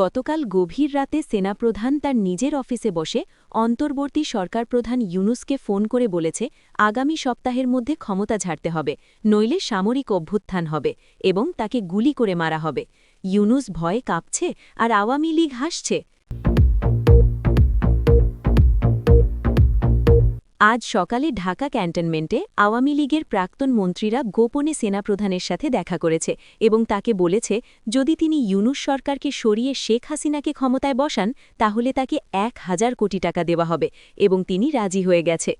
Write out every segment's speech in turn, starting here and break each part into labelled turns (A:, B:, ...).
A: গতকাল গভীর রাতে সেনাপ্রধান তার নিজের অফিসে বসে অন্তর্বর্তী সরকার প্রধান ইউনুসকে ফোন করে বলেছে, আগামী সপ্তাহের মধ্যে ক্ষমতা ঝাড়তে হবে, নইলে সামরিক অভ্যুত্থান হবে এবং তাকে গুলি করে মারা হবে। ইউনুস ভয়ে কাঁপছে আর আওয়ামী লীগ হাসছে। আজ সকালে ঢাকা ক্যান্টনমেন্টে আওয়ামী লীগের প্রাক্তন মন্ত্রীরা গোপনে সেনাপ্রধানের সাথে দেখা করেছে এবং তাকে বলেছে, যদি তিনি ইউনুস সরকারকে সরিয়ে শেখ হাসিনাকে ক্ষমতায় বসান, তাহলে তাকে এক হাজার কোটি টাকা দেওয়া হবে এবং তিনি রাজি হয়ে গেছে।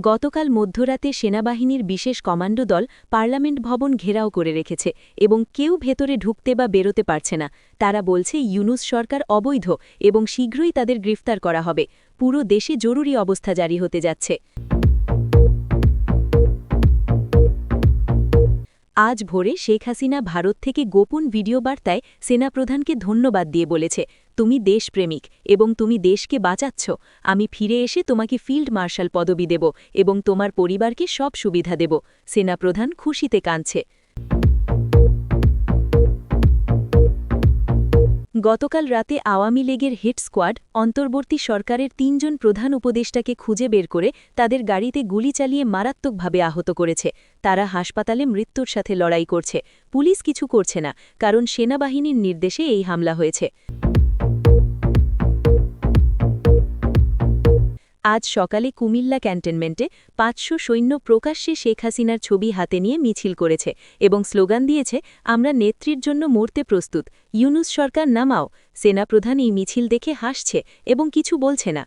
A: গতকাল মধ্যরাতে সেনাবাহিনীর বিশেষ কমান্ডো দল পার্লামেন্ট ভবন ঘেরাও করে রেখেছে এবং কেউ ভেতরে ঢুকতে বা বেরোতে পারছে না। তারা বলছে, ইউনুস সরকার অবৈধ এবং শীঘ্রই তাদের গ্রেফতার করা হবে। পুরো দেশে জরুরি অবস্থা জারি হতে যাচ্ছে। আজ ভোরে শেখ হাসিনা ভারত থেকে গোপন ভিডিও বার্তায় সেনাপ্রধানকে ধন্যবাদ দিয়ে বলেছে। তুমি দেশপ্রেমিক এবং তুমি দেশকে বাঁচাচ্ছ। আমি ফিরে এসে তোমাকে ফিল্ড মার্শাল পদবি দেব এবং তোমার পরিবারকে সব সুবিধা দেব। সেনাপ্রধান খুশিতে কাঁদছে। গতকাল রাতে আওয়ামী লীগের হিট স্কোয়াড, অন্তর্বর্তী সরকারের তিনজন প্রধান উপদেষ্টাকে খুঁজে বের করে তাদের গাড়িতে গুলি চালিয়ে মারাত্মকভাবে আহত করেছে। তারা হাসপাতালে মৃত্যুর সাথে লড়াই করছে। পুলিশ কিছু করছে না, কারণ সেনাবাহিনীর নির্দেশে এই হামলা হয়েছে। আজ সকালে কুমিল্লা ক্যান্টনমেন্টে পাঁচশো সৈন্য প্রকাশ্যে শেখ হাসিনার ছবি হাতে নিয়ে মিছিল করেছে এবং স্লোগান দিয়েছে, আমরা নেত্রীর জন্য মরতে প্রস্তুত। ইউনুস সরকার নামাও। সেনাপ্রধান এই মিছিল দেখে হাসছে এবং কিছু বলছে না।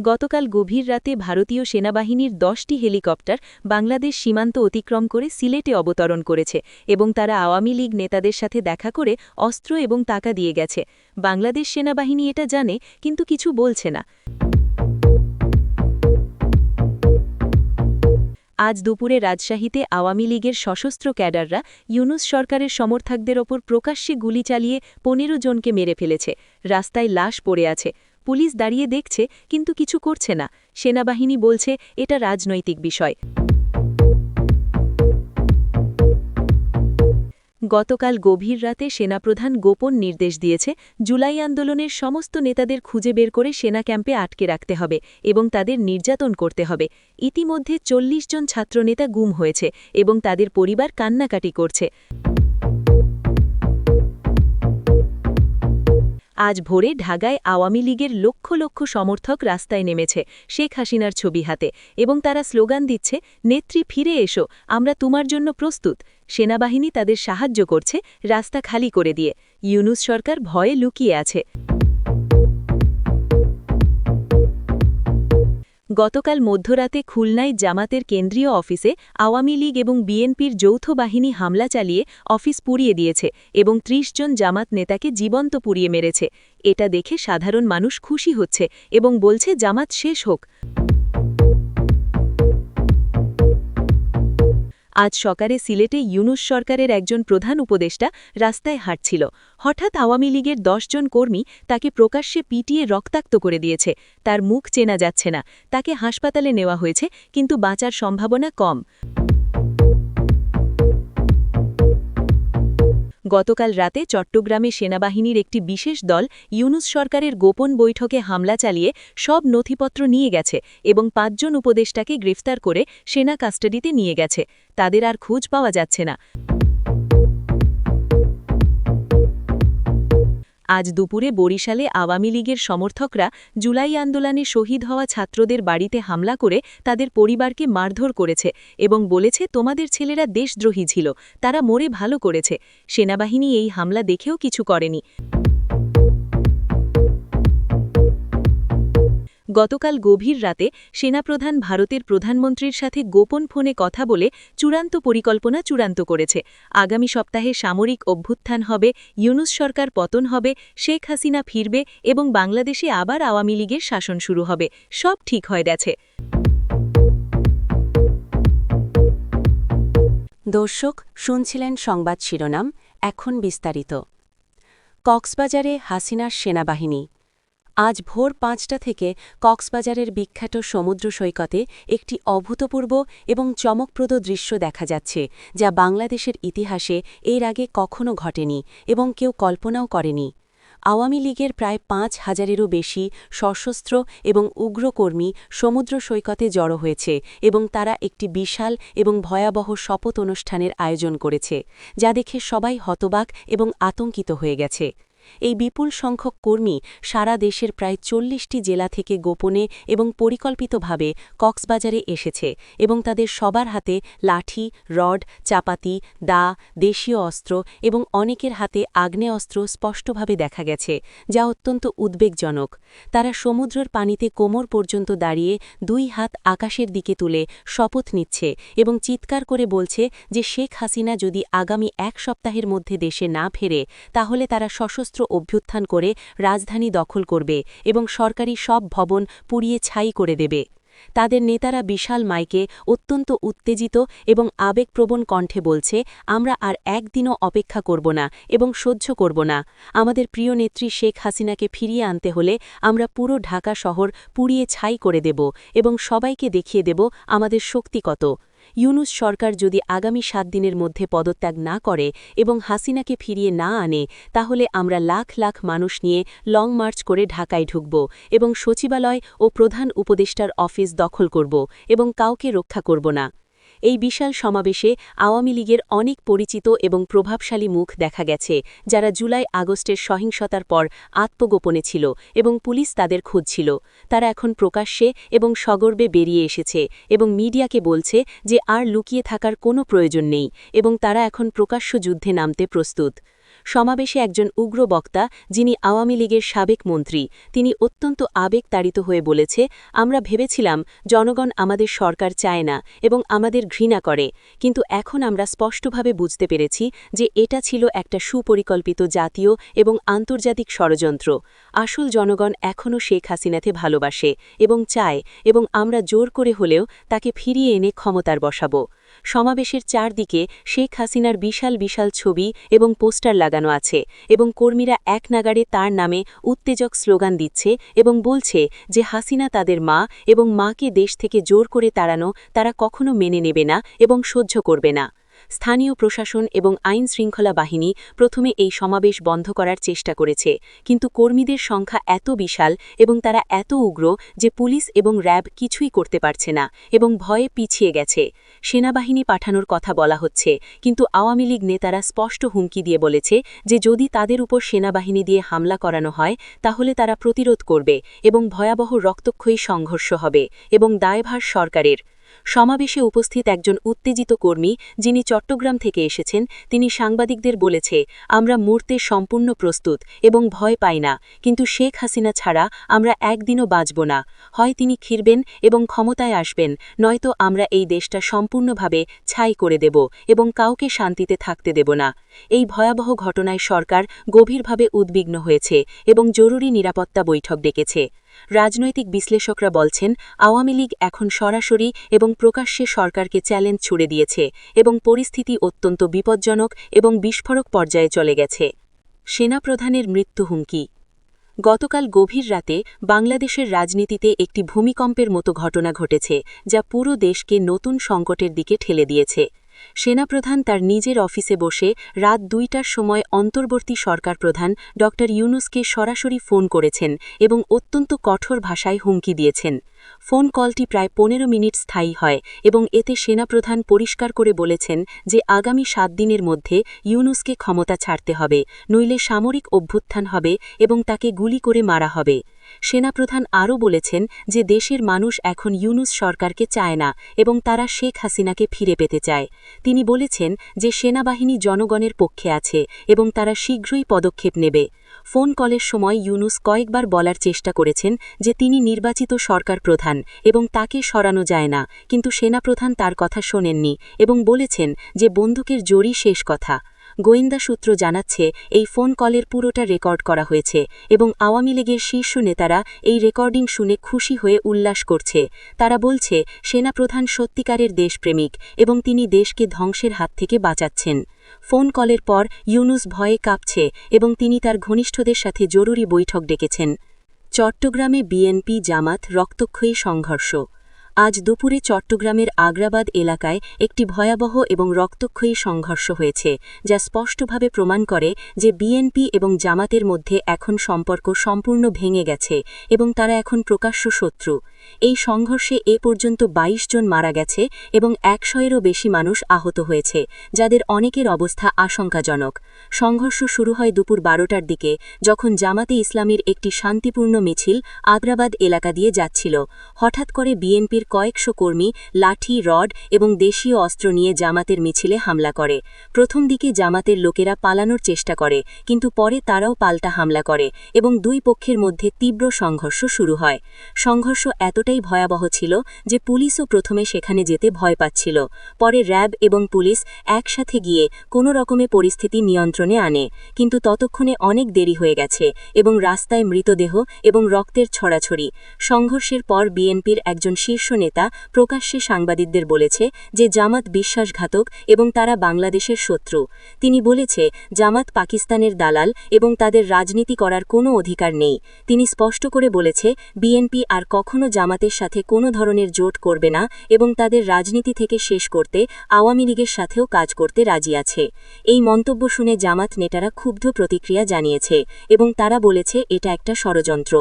A: গতকাল গভীর রাতে ভারতীয় সেনাবাহিনীর দশটি হেলিকপ্টার বাংলাদেশ সীমান্ত অতিক্রম করে সিলেটে অবতরণ করেছে এবং তারা আওয়ামী লীগ নেতাদের সাথে দেখা করে অস্ত্র এবং টাকা দিয়ে গেছে। বাংলাদেশ সেনাবাহিনী এটা জানে, কিন্তু কিছু বলছে না। আজ দুপুরে রাজশাহীতে আওয়ামী লীগের সশস্ত্র ক্যাডাররা ইউনুস সরকারের সমর্থকদের ওপর প্রকাশ্যে গুলি চালিয়ে পনেরো জনকে মেরে ফেলেছে। রাস্তায় লাশ পড়ে আছে। পুলিশ দাঁড়িয়ে দেখছে, কিন্তু কিছু করছে না। সেনাবাহিনী বলছে, এটা রাজনৈতিক বিষয়। গতকাল গভীর রাতে সেনাপ্রধান গোপন নির্দেশ দিয়েছে, জুলাই আন্দোলনের সমস্ত নেতাদের খুঁজে বের করে সেনা ক্যাম্পে আটকে রাখতে হবে এবং তাদের নির্যাতন করতে হবে। ইতিমধ্যে চল্লিশ জন ছাত্রনেতা গুম হয়েছে এবং তাদের পরিবার কান্নাকাটি করছে। আজ ভোরে ঢাকায় আওয়ামী লীগের লক্ষ লক্ষ সমর্থক রাস্তায় নেমেছে শেখ হাসিনার ছবি হাতে এবং তারা স্লোগান দিচ্ছে, নেত্রী, ফিরে এসো, আমরা তোমার জন্য প্রস্তুত। সেনাবাহিনী তাদের সাহায্য করছে, রাস্তা খালি করে দিয়ে। ইউনুস সরকার ভয়ে লুকিয়ে আছে। গতকাল মধ্যরাতে খুলনায় জামাতের কেন্দ্রীয় অফিসে আওয়ামী লীগ এবং বিএনপির যৌথ বাহিনী হামলা চালিয়ে অফিস পুড়িয়ে দিয়েছে এবং ৩০ জন জামাত নেতাকে জীবন্ত পুড়িয়ে মেরেছে। এটা দেখে সাধারণ মানুষ খুশি হচ্ছে এবং বলছে, জামাত শেষ হোক। আজ সকালে সিলেটে ইউনুস সরকারের একজন প্রধান উপদেষ্টা রাস্তায় হাঁটছিল। হঠাৎ আওয়ামী লীগের জন কর্মী তাকে প্রকাশ্যে পিটিয়ে রক্তাক্ত করে দিয়েছে। তার মুখ চেনা যাচ্ছে না। তাকে হাসপাতালে নেওয়া হয়েছে, কিন্তু বাঁচার সম্ভাবনা কম। গতকাল রাতে চট্টগ্রামে সেনাবাহিনীর একটি বিশেষ দল ইউনুস সরকারের গোপন বৈঠকে হামলা চালিয়ে সব নথিপত্র নিয়ে গেছে এবং পাঁচজন উপদেষ্টাকে গ্রেফতার করে সেনা কাস্টাডিতে নিয়ে গেছে। তাদের আর খোঁজ পাওয়া যাচ্ছে না। আজ দুপুরে বরিশালে আওয়ামী লীগের সমর্থকরা জুলাই আন্দোলনে শহীদ হওয়া ছাত্রদের বাড়িতে হামলা করে তাদের পরিবারকে মারধর করেছে এবং বলেছে, তোমাদের ছেলেরা দেশদ্রোহী ছিল, তারা মরে ভালো করেছে। সেনাবাহিনী এই হামলা দেখেও কিছু করেনি। গতকাল গভীর রাতে সেনাপ্রধান ভারতের প্রধানমন্ত্রীর সাথে গোপন ফোনে কথা বলে চূড়ান্ত পরিকল্পনা চূড়ান্ত করেছে। আগামী সপ্তাহে সামরিক অভ্যুত্থান হবে, ইউনুস সরকার পতন হবে, শেখ হাসিনা ফিরবে এবং বাংলাদেশে আবার আওয়ামী লীগের শাসন শুরু হবে। সব ঠিক হয়ে গেছে।
B: দর্শক, শুনছিলেন সংবাদ শিরোনাম, এখন বিস্তারিত। কক্সবাজারে হাসিনার সেনাবাহিনী আজ ভোর পাঁচটা থেকে কক্সবাজারের বিখ্যাত সমুদ্র সৈকতে একটি অভূতপূর্ব এবং চমকপ্রদ দৃশ্য দেখা যাচ্ছে, যা বাংলাদেশের ইতিহাসে এর আগে কখনো ঘটেনি এবং কেউ কল্পনাও করেনি। আওয়ামী লীগের প্রায় পাঁচ হাজারেরও বেশি সশস্ত্র এবং উগ্রকর্মী সমুদ্র সৈকতে জড়ো হয়েছে এবং তারা একটি বিশাল এবং ভয়াবহ শপথ অনুষ্ঠানের আয়োজন করেছে, যা দেখে সবাই হতবাক এবং আতঙ্কিত হয়ে গেছে। এই বিপুল সংখ্যক কর্মী সারা দেশের প্রায় চল্লিশটি জেলা থেকে গোপনে এবং পরিকল্পিতভাবে কক্সবাজারে এসেছে এবং তাদের সবার হাতে লাঠি, রড, চাপাতি, দা, দেশীয় অস্ত্র এবং অনেকের হাতে আগ্নেয়াস্ত্র স্পষ্টভাবে দেখা গেছে, যা অত্যন্ত উদ্বেগজনক। তারা সমুদ্রের পানিতে কোমর পর্যন্ত দাঁড়িয়ে দুই হাত আকাশের দিকে তুলে শপথ নিচ্ছে এবং চিৎকার করে বলছে যে শেখ হাসিনা যদি আগামী এক সপ্তাহের মধ্যে দেশে না ফেরে, তাহলে তারা সশস্ত্র অভ্যুত্থান করে রাজধানী দখল করবে এবং সরকারি সব ভবন পুড়িয়ে ছাই করে দেবে। তাদের নেতারা বিশাল মাইকে অত্যন্ত উত্তেজিত এবং আবেগপ্রবণ কণ্ঠে বলছে, আমরা আর একদিনও অপেক্ষা করব না এবং সহ্য করব না। আমাদের প্রিয় নেত্রী শেখ হাসিনাকে ফিরিয়ে আনতে হলে আমরা পুরো ঢাকা শহর পুড়িয়ে ছাই করে দেব এবং সবাইকে দেখিয়ে দেব আমাদের শক্তি কত। ইউনুস সরকার যদি আগামী সাত দিনের মধ্যে পদত্যাগ না করে এবং হাসিনাকে ফিরিয়ে না আনে, তাহলে আমরা লাখ লাখ মানুষ নিয়ে লং মার্চ করে ঢাকায় ঢুকব এবং সচিবালয় ও প্রধান উপদেষ্টার অফিস দখল করব এবং কাউকে রক্ষা করব না। এই বিশাল সমাবেশে আওয়ামী লীগের অনেক পরিচিত এবং প্রভাবশালী মুখ দেখা গেছে, যারা জুলাই আগস্টের সহিংসতার পর আত্মগোপনে ছিল এবং পুলিশ তাদের খুঁজছিল। তারা এখন প্রকাশ্যে এবং সগর্বে বেরিয়ে এসেছে এবং মিডিয়াকে বলছে যে আর লুকিয়ে থাকার কোনো প্রয়োজন নেই এবং তারা এখন প্রকাশ্য যুদ্ধে নামতে প্রস্তুত। সমাবেশে একজন উগ্র বক্তা, যিনি আওয়ামী লীগের সাবেক মন্ত্রী, তিনি অত্যন্ত আবেগতাড়িত হয়ে বলেছে, আমরা ভেবেছিলাম জনগণ আমাদের সরকার চায় না এবং আমাদের ঘৃণা করে, কিন্তু এখন আমরা স্পষ্টভাবে বুঝতে পেরেছি যে এটা ছিল একটা সুপরিকল্পিত জাতীয় এবং আন্তর্জাতিক ষড়যন্ত্র। আসল জনগণ এখনও শেখ হাসিনাতে ভালোবাসে এবং চায় এবং আমরা জোর করে হলেও তাকে ফিরিয়ে এনে ক্ষমতার বসাব। সমাবেশের চারদিকে শেখ হাসিনার বিশাল বিশাল ছবি এবং পোস্টার লাগানো আছে এবং কর্মীরা এক নাগাড়ে তার নামে উত্তেজক স্লোগান দিচ্ছে এবং বলছে যে হাসিনা তাদের মা এবং মাকে দেশ থেকে জোর করে তাড়ানো তারা কখনো মেনে নেবে না এবং সহ্য করবে না। স্থানীয় প্রশাসন এবং আইন শৃঙ্খলা বাহিনী প্রথমে এই সমাবেশ বন্ধ করার চেষ্টা করেছে। কিন্তু কর্মীদের সংখ্যা এত বিশাল এবং তারা এত উগ্র যে পুলিশ এবং র্যাব কিছুই করতে পারছে না এবং ভয়ে পিছিয়ে গেছে। সেনাবাহিনী পাঠানোর কথা বলা হচ্ছে, কিন্তু আওয়ামী লীগ নেতারা স্পষ্ট হুমকি দিয়ে বলেছে যে যদি তাদের উপর সেনাবাহিনী দিয়ে হামলা করানো হয়, তাহলে তারা প্রতিরোধ করবে এবং ভয়াবহ রক্তক্ষয়ী সংঘর্ষ হবে এবং দায়ভার সরকারের। সমাবেশে উপস্থিত একজন উত্তেজিত কর্মী যিনি চট্টগ্রাম থেকে এসেছেন, তিনি সাংবাদিকদের বলেছে, আমরা মূর্তে সম্পূর্ণ প্রস্তুত এবং ভয় পাই না, কিন্তু শেখ হাসিনা ছাড়া আমরা একদিনও বাঁচব না। হয় তিনি খিরবেন এবং ক্ষমতায় আসবেন, নয়তো আমরা এই দেশটা সম্পূর্ণভাবে ছাই করে দেব এবং কাউকে শান্তিতে থাকতে দেব না। এই ভয়াবহ ঘটনায় সরকার গভীরভাবে উদ্বিগ্ন হয়েছে এবং জরুরি নিরাপত্তা বৈঠক ডেকেছে। রাজনৈতিক বিশ্লেষকরা বলছেন, আওয়ামী লীগ এখন সরাসরি এবং প্রকাশ্যে সরকারকে চ্যালেঞ্জ ছুড়ে দিয়েছে এবং পরিস্থিতি অত্যন্ত বিপজ্জনক এবং বিস্ফোরক পর্যায়ে চলে গেছে। সেনাপ্রধানের মৃত্যু হুমকি। গতকাল গভীর রাতে বাংলাদেশের রাজনীতিতে একটি ভূমিকম্পের মতো ঘটনা ঘটেছে, যা পুরো দেশকে নতুন সংকটের দিকে ঠেলে দিয়েছে। সেনাপ্রধান তার নিজের অফিসে বসে রাত দুইটার সময় অন্তর্বর্তী সরকার প্রধান ড. ইউনুসকে সরাসরি ফোন করেছেন এবং অত্যন্ত কঠোর ভাষায় হুমকি দিয়েছেন। ফোন কলটি প্রায় পনেরো মিনিট স্থায়ী হয় এবং এতে সেনাপ্রধান পরিষ্কার করে বলেছেন যে আগামী সাত দিনের মধ্যে ইউনুসকে ক্ষমতা ছাড়তে হবে, নইলে সামরিক অভ্যুত্থান হবে এবং তাকে গুলি করে মারা হবে। সেনাপ্রধান আরও বলেছেন যে দেশের মানুষ এখন ইউনুস সরকারকে চায় না এবং তারা শেখ হাসিনাকে ফিরে পেতে চায়। তিনি বলেছেন যে সেনাবাহিনী জনগণের পক্ষে আছে এবং তারা শীঘ্রই পদক্ষেপ নেবে। ফোন কলের সময় ইউনুস কয়েকবার বলার চেষ্টা করেছেন যে তিনি নির্বাচিত সরকার প্রধান এবং তাকে সরানো যায় না, কিন্তু সেনাপ্রধান তার কথা শোনেননি এবং বলেছেন যে বন্দুকের জোরই শেষ কথা। গোয়েন্দা সূত্র জানাচ্ছে, এই ফোন কলের পুরোটা রেকর্ড করা হয়েছে এবং আওয়ামী লীগের শীর্ষ নেতারা এই রেকর্ডিং শুনে খুশি হয়ে উল্লাস করছে। তারা বলছে, সেনাপ্রধান সত্যিকারের দেশপ্রেমিক এবং তিনি দেশকে ধ্বংসের হাত থেকে বাঁচাচ্ছেন। ফোন কলের পর ইউনুস ভয়ে কাঁপছে এবং তিনি তার ঘনিষ্ঠদের সাথে জরুরি বৈঠক ডেকেছেন। চট্টগ্রামে বিএনপি জামাত রক্তক্ষয়ী সংঘর্ষ। আজ দুপুরে চট্টগ্রামের আগ্রাবাদ এলাকায় একটি ভয়াবহ এবং রক্তক্ষয়ী সংঘর্ষ হয়েছে, যা স্পষ্টভাবে প্রমাণ করে যে বিএনপি এবং জামাতের মধ্যে এখন সম্পর্ক সম্পূর্ণ ভেঙে গেছে এবং তারা এখন প্রকাশ্য শত্রু। এই সংঘর্ষে এ পর্যন্ত ২২ জন মারা গেছে এবং একশয়েরও বেশি মানুষ আহত হয়েছে, যাদের অনেকের অবস্থা আশঙ্কাজনক। সংঘর্ষ শুরু হয় দুপুর বারোটার দিকে, যখন জামাতে ইসলামীর একটি শান্তিপূর্ণ মিছিল আগ্রাবাদ এলাকা দিয়ে যাচ্ছিল। হঠাৎ করে বিএনপির কয়েকশো কর্মী, লাঠি, রড এবং দেশীয় অস্ত্র নিয়ে জামাতের মিছিলে হামলা করে। প্রথম দিকে জামাতের লোকেরা পালানোর চেষ্টা করে, কিন্তু পরে তারাও পাল্টা হামলা করে এবং দুই পক্ষের মধ্যে তীব্র সংঘর্ষ শুরু হয়। সংঘর্ষ এতটাই ভয়াবহ ছিল যে পুলিশও প্রথমে সেখানে যেতে ভয় পাচ্ছিল। পরে র্যাব এবং পুলিশ একসাথে গিয়ে কোনো রকমে পরিস্থিতি নিয়ন্ত্রণে আনে। কিন্তু ততক্ষণে অনেক দেরি হয়ে গেছে এবং রাস্তায় মৃতদেহ এবং রক্তের ছড়াছড়ি। সংঘর্ষের পর বিএনপির একজন শীর্ষ নেতা প্রকাশ্যে সাংবাদিকদের বলেছে যে জামাত বিশ্বাসঘাতক এবং তারা বাংলাদেশের শত্রু। তিনি বলেছে, জামাত পাকিস্তানের দালাল এবং তাদের রাজনীতি করার কোনো অধিকার নেই। তিনি স্পষ্ট করে বলেছে, বিএনপি আর কখনো জামাতের সাথে কোনো ধরনের জোট করবে না এবং তাদের রাজনীতি থেকে শেষ করতে আওয়ামী লীগের সাথেও কাজ করতে রাজি আছে। এই মন্তব্য শুনে জামাত নেতারা ক্ষুব্ধ প্রতিক্রিয়া জানিয়েছে এবং তারা বলেছে, এটা একটা ষড়যন্ত্র।